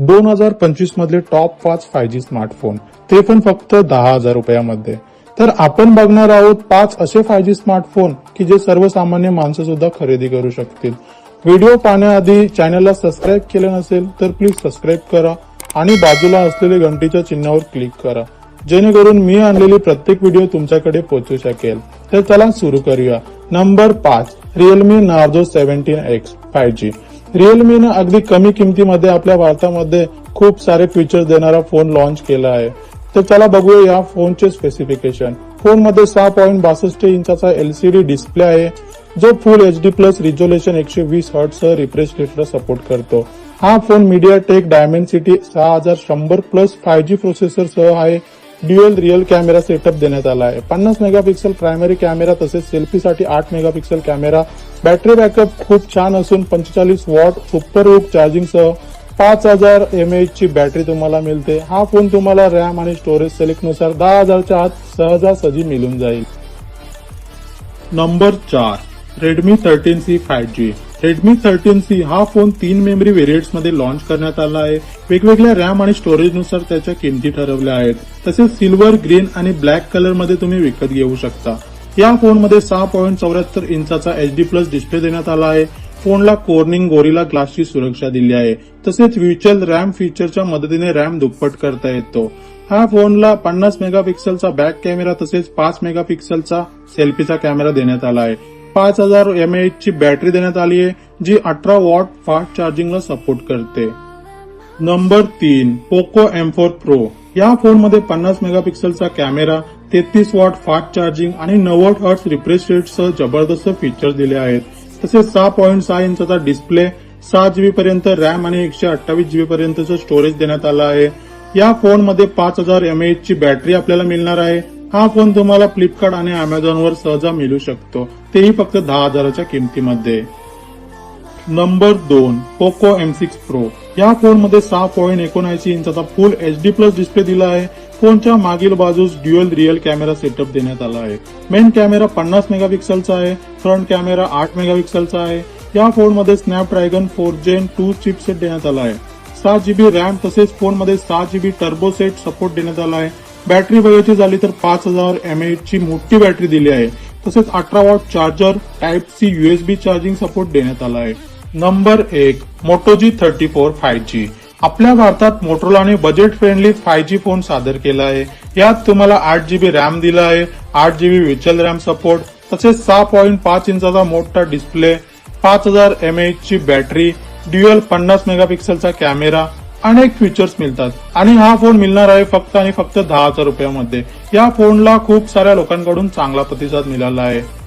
दोन हजार पंचवीस मधले टॉप पाच फाय जी स्मार्टफोन ते पण फक्त दहा हजार रुपयामध्ये. तर आपण बघणार आहोत पाच असे फाय जी स्मार्टफोन की जे सर्वसामान्य माणसं सुद्धा खरेदी करू शकतील. व्हिडिओ पाहण्याआधी चॅनलला सबस्क्राईब केलं नसेल तर प्लीज सबस्क्राईब करा आणि बाजूला असलेले घंटीच्या चिन्हावर क्लिक करा. जेणेकरून मी आणलेली प्रत्येक व्हिडिओ तुमच्याकडे पोहोचू शकेल. तर चला सुरू करूया. नंबर पाच Realme Narzo seventeen X five G रिअलमीनं अगदी कमी किमतीमध्ये आपल्या भारतामध्ये खूप सारे फीचर्स देणारा फोन लॉन्च केला आहे. तर चला बघूया या फोनचे स्पेसिफिकेशन फोनमध्ये सहा पॉईंट बासष्ट इंचाचा एलसीडी डिस्प्ले आहे जो full H D plus resolution एकशे वीस हर्टसह रिफ्रेश रेटला सपोर्ट करतो. हा फोन मीडिया टेक डायमेन्सिटी सहा हजार शंभर प्लस फाय जी प्रोसेसर सह आहे ड्युअल रिअल कॅमेरा सेटअप देण्यात आला आहे. पन्नास मेगापिक्सल प्रायमरी कॅमेरा तसेच सेल्फीसाठी आठ मेगापिक्सल कॅमेरा. बॅटरी बॅकअप खूप छान असून पंचेचाळीस वॉट सुपर हुक चार्जिंगसह पाच हजार एम एचची बॅटरी तुम्हाला मिळते. हा फोन तुम्हाला रॅम आणि स्टोरेज सेलेक्टनुसार दहा हजारच्या आत सहजासहजी मिळून जाईल. नंबर चार Redmi thirteen C five G Redmi thirteen C हा फोन तीन मेमरी व्हेरियंट्समध्ये लॉन्च करण्यात आला आहे. वेगवेगळ्या रॅम आणि स्टोरेजनुसार त्याच्या किमती ठरवल्या आहेत. तसेच सिल्वर ग्रीन आणि ब्लॅक कलरमध्ये तुम्ही विकत घेऊ शकता. या फोनमध्ये सहा पॉईंट चौऱ्याहत्तर इंचाचा एच डी प्लस डिस्प्ले देण्यात आला आहे. फोनला कोर्निंग गोरिला ग्लासची सुरक्षा दिली आहे. तसेच व्ह्युच्युअल रॅम फीचरच्या मदतीने रॅम दुप्पट करता येतो. हा फोनला पन्नास मेगापिक्सलचा बॅक कॅमेरा तसेच पाच मेगापिक्सलचा सेल्फीचा कॅमेरा देण्यात आला आहे. पाच हजार एम ची बॅटरी देण्यात आली आहे जी अठरा वॉट फास्ट चार्जिंगला सपोर्ट करते. नंबर तीन पोको एम फोर प्रो या फोनमध्ये पन्नास मेगापिक्सलचा कॅमेरा तेहतीस वॉट फास्ट चार्जिंग आणि नव्वद हर्ट्स रिफ्रेश रेटसह जबरदस्त फीचर दिले आहेत. तसेच सहा पॉईंट सहा इंचाचा डिस्प्ले सहा जीबी पर्यंत रॅम आणि एकशे अठ्ठावीस जीबी पर्यंतचं स्टोरेज देण्यात आलं आहे. या फोनमध्ये पाच हजार एम ची बॅटरी आपल्याला मिळणार आहे. हा फोन तुम्हाला फ्लिपकार्ट आणि अमेझॉनवर सहजा मिळू शकतो. तेही फक्त दहा हजाराच्या किमतीमध्ये. नंबर दोन पोको एम सिक्स प्रो या फोनमध्ये सहा पॉईंट एकोणऐंशी इंचाचा फुल एच डी प्लस डिस्प्ले दिला आहे. फोनच्या मागील बाजूस ड्युअल रिअल कॅमेरा सेटअप देण्यात आला आहे. मेन कॅमेरा पन्नास मेगापिक्सलचा आहे. फ्रंट कॅमेरा आठ मेगापिक्सलचा आहे. या फोनमध्ये Snapdragon four gen two chipset देण्यात आला आहे. सहा जीबी रॅम तसेच फोनमध्ये सहा जीबी टर्बो सेट सपोर्ट देण्यात आला आहे. बॅटरी बघायची झाली तर पाच हजार एम एचची मोठी बॅटरी दिली आहे. तसेच अठरा watt charger type C USB charging support देण्यात आला आहे. नंबर एक Moto G thirty four five G आपल्या भारतात मोटोलाने budget friendly five G phone सादर केला आहे. यात तुम्हाला आठ जीबी रॅम दिला आहे आठ जीबी व्हिच्युअल रॅम सपोर्ट तसेच सहा पॉईंट पाच इंचाचा मोठा डिस्प्ले पाच हजार एम ची बॅटरी ड्युअल पन्नास मेगापिक्सलचा कॅमेरा अनेक फीचर्स मिळतात. आणि हा फोन मिळणार आहे फक्त आणि फक्त दहा हजार रुपयामध्ये. या फोनला खूप साऱ्या लोकांकडून चांगला प्रतिसाद मिळाला आहे.